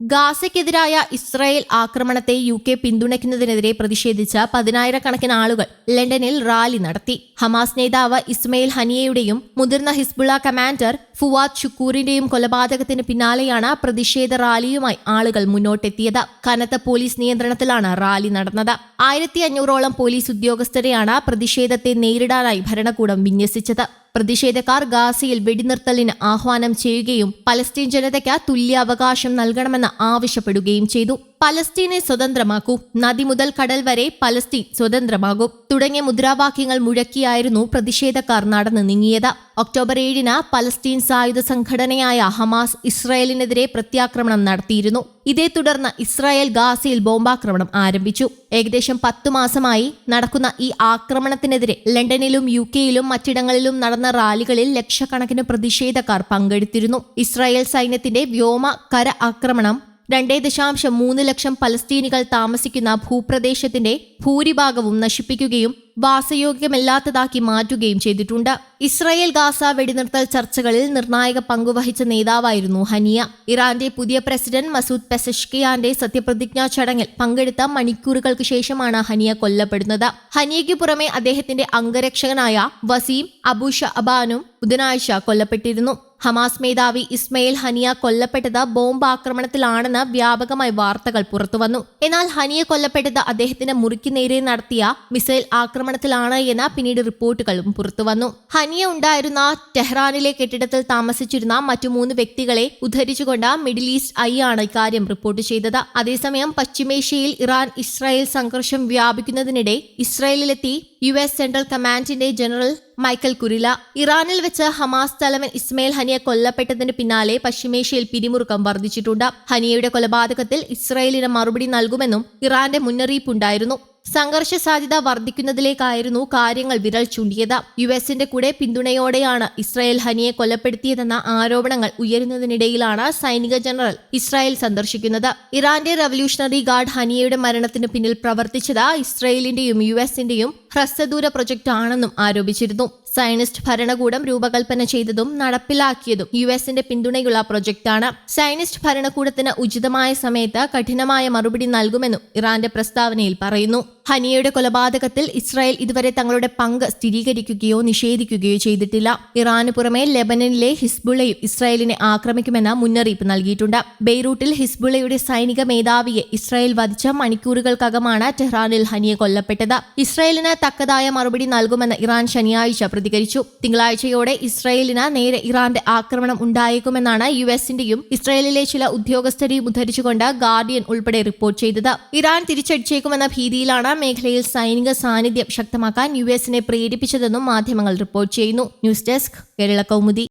ഗാസയ്ക്കെതിരായ Israel ആക്രമണത്തെ U K പിന്തുണയ്ക്കുന്നതിനെതിരെ പ്രതിഷേധിച്ച പതിനായിരക്കണക്കിന് ആളുകൾ ലണ്ടനിൽ റാലി നടത്തി. ഹമാസ് നേതാവ് ഇസ്മയിൽ ഹനിയയുടെയും മുതിർന്ന ഹിസ്ബുള്ള കമാൻഡർ ഫുവാദ് ഷുക്കൂറിന്റെയും കൊലപാതകത്തിന് പിന്നാലെയാണ് പ്രതിഷേധ റാലിയുമായി ആളുകൾ മുന്നോട്ടെത്തിയത്. കനത്ത പോലീസ് നിയന്ത്രണത്തിലാണ് റാലി നടന്നത്. ആയിരത്തി അഞ്ഞൂറോളം പോലീസ് ഉദ്യോഗസ്ഥരെയാണ് പ്രതിഷേധത്തെ നേരിടാനായി ഭരണകൂടം വിന്യസിച്ചത്. പ്രതിഷേധക്കാർ ഗാസയിൽ വെടിനിർത്തലിന് ആഹ്വാനം ചെയ്യുകയും പലസ്തീൻ ജനതയ്ക്ക് തുല്യാവകാശം നൽകണമെന്ന് ആവശ്യപ്പെടുകയും ചെയ്തു. പലസ്തീനെ സ്വതന്ത്രമാക്കൂ. നദി മുതൽ കടൽ വരെ പലസ്തീൻ സ്വതന്ത്രമാകും. തുടങ്ങിയ മുദ്രാവാക്യങ്ങൾ മുഴക്കിയായിരുന്നു പ്രതിഷേധക്കാർ നടന്നു നീങ്ങിയത്. ഒക്ടോബർ ഏഴിന് പലസ്തീൻ സായുധ സംഘടനയായ ഹമാസ് ഇസ്രായേലിനെതിരെ പ്രത്യാക്രമണം നടത്തിയിരുന്നു. ഇതേ തുടർന്ന് ഇസ്രായേൽ ഗാസയിൽ ബോംബാക്രമണം ആരംഭിച്ചു. ഏകദേശം പത്തു മാസമായി നടക്കുന്ന ഈ ആക്രമണത്തിനെതിരെ ലണ്ടനിലും യു കെയിലും മറ്റിടങ്ങളിലും നടന്ന റാലികളിൽ ലക്ഷക്കണക്കിന് പ്രതിഷേധക്കാർ പങ്കെടുത്തിരുന്നു. ഇസ്രായേൽ സൈന്യത്തിന്റെ വ്യോമ കര ആക്രമണം രണ്ടേ ദശാംശം മൂന്ന് ലക്ഷം പലസ്തീനികൾ താമസിക്കുന്ന ഭൂപ്രദേശത്തിന്റെ ഭൂരിഭാഗവും നശിപ്പിക്കുകയും വാസയോഗ്യമല്ലാത്തതാക്കി മാറ്റുകയും ചെയ്തിട്ടുണ്ട്. ഇസ്രായേൽ ഗാസ വെടിനിർത്തൽ ചർച്ചകളിൽ നിർണായക പങ്കുവഹിച്ച നേതാവായിരുന്നു ഹനിയ. ഇറാന്റെ പുതിയ പ്രസിഡന്റ് മസൂദ് പെസഷ്കിയാന്റെ സത്യപ്രതിജ്ഞാ ചടങ്ങിൽ പങ്കെടുത്ത മണിക്കൂറുകൾക്ക് ശേഷമാണ് ഹനിയ കൊല്ലപ്പെടുന്നത്. ഹനിയയ്ക്ക് പുറമെ അദ്ദേഹത്തിന്റെ അംഗരക്ഷകനായ വസീം അബുഷ അബാനും ബുധനാഴ്ച കൊല്ലപ്പെട്ടിരുന്നു. ഹമാസ് മേധാവി ഇസ്മയിൽ ഹനിയ കൊല്ലപ്പെട്ടത് ബോംബ് ആക്രമണത്തിലാണെന്ന് വ്യാപകമായി വാർത്തകൾ പുറത്തുവന്നു. എന്നാൽ ഹനിയ കൊല്ലപ്പെട്ടത് അദ്ദേഹത്തിന്റെ മുറിക്ക് നേരെ നടത്തിയ മിസൈൽ ആക്രമണത്തിലാണ് എന്ന് പിന്നീട് റിപ്പോർട്ടുകളും പുറത്തുവന്നു. ഹനിയ ഉണ്ടായിരുന്ന ടെഹ്റാനിലെ കെട്ടിടത്തിൽ താമസിച്ചിരുന്ന മറ്റു മൂന്ന് വ്യക്തികളെ ഉദ്ധരിച്ചുകൊണ്ട് മിഡിൽ ഈസ്റ്റ് ഐ ആണ് ഇക്കാര്യം റിപ്പോർട്ട് ചെയ്തത്. അതേസമയം പശ്ചിമേഷ്യയിൽ ഇറാൻ ഇസ്രായേൽ സംഘർഷം വ്യാപിക്കുന്നതിനിടെ ഇസ്രായേലിലെത്തി യു എസ് സെൻട്രൽ കമാൻഡിന്റെ ജനറൽ മൈക്കൽ കുരില ഇറാനിൽ വെച്ച് ഹമാസ് തലവൻ ഇസ്മയിൽ ഹനിയ കൊല്ലപ്പെട്ടതിന് പിന്നാലെ പശ്ചിമേഷ്യയിൽ പിരിമുറുക്കം വർദ്ധിച്ചിട്ടുണ്ട്. ഹനിയയുടെ കൊലപാതകത്തിൽ ഇസ്രായേലിന് മറുപടി നൽകുമെന്നും ഇറാന്റെ മുന്നറിയിപ്പുണ്ടായിരുന്നു. സംഘർഷ സാധ്യത വർദ്ധിക്കുന്നതിലേക്കായിരുന്നു കാര്യങ്ങൾ വിരൽ ചൂണ്ടിയത്. യു എസിന്റെ കൂടെ പിന്തുണയോടെയാണ് ഇസ്രായേൽ ഹനിയെ കൊലപ്പെടുത്തിയതെന്ന ആരോപണങ്ങൾ ഉയരുന്നതിനിടയിലാണ് സൈനിക ജനറൽ ഇസ്രായേൽ സന്ദർശിക്കുന്നത്. ഇറാന്റെ റവല്യൂഷണറി ഗാർഡ് ഹനിയയുടെ മരണത്തിന് പിന്നിൽ പ്രവർത്തിച്ചത് ഇസ്രായേലിന്റെയും യു എസിന്റെയും ഹ്രസ്വദൂര പ്രൊജക്ട് ആണെന്നും ആരോപിച്ചിരുന്നു. സയനിസ്റ്റ് ഭരണകൂടം രൂപകൽപ്പന ചെയ്തതും നടപ്പിലാക്കിയതും യു എസിന്റെ പിന്തുണയുള്ള പ്രൊജക്ടാണ് സയനിസ്റ്റ് ഭരണകൂടത്തിന് ഉചിതമായ സമയത്ത് കഠിനമായ മറുപടി നൽകുമെന്നും ഇറാന്റെ പ്രസ്താവനയിൽ പറയുന്നു. ഹനിയയുടെ കൊലപാതകത്തിൽ ഇസ്രായേൽ ഇതുവരെ തങ്ങളുടെ പങ്ക് സ്ഥിരീകരിക്കുകയോ നിഷേധിക്കുകയോ ചെയ്തിട്ടില്ല. ഇറാന് പുറമെ ലെബനനിലെ ഹിസ്ബുള്ളയും ഇസ്രായേലിനെ ആക്രമിക്കുമെന്ന മുന്നറിയിപ്പ് നൽകിയിട്ടുണ്ട്. ബെയ്റൂട്ടിൽ ഹിസ്ബുള്ളയുടെ സൈനിക മേധാവിയെ ഇസ്രായേൽ വധിച്ച മണിക്കൂറുകൾക്കകമാണ് ടെഹ്റാനിൽ ഹനിയ കൊല്ലപ്പെട്ടത്. ഇസ്രായേലിന് തക്കതായ മറുപടി നൽകുമെന്ന് ഇറാൻ ശനിയാഴ്ച പ്രതികരിച്ചു. തിങ്കളാഴ്ചയോടെ ഇസ്രായേലിന് നേരെ ഇറാന്റെ ആക്രമണം ഉണ്ടായേക്കുമെന്നാണ് യു എസിന്റെയും ഇസ്രായേലിലെ ചില ഉദ്യോഗസ്ഥരെയും ഉദ്ധരിച്ചുകൊണ്ട് ഗാർഡിയൻ ഉൾപ്പെടെ റിപ്പോർട്ട് ചെയ്തത്. ഇറാൻ തിരിച്ചടിച്ചേക്കുമെന്ന ഭീതിയിലാണ് മേഖലയിൽ സൈനിക സാന്നിധ്യം ശക്തമാക്കാൻ യു എസിനെ പ്രേരിപ്പിച്ചതെന്നും മാധ്യമങ്ങൾ റിപ്പോർട്ട് ചെയ്യുന്നു. News desk Kerala Kaumudi.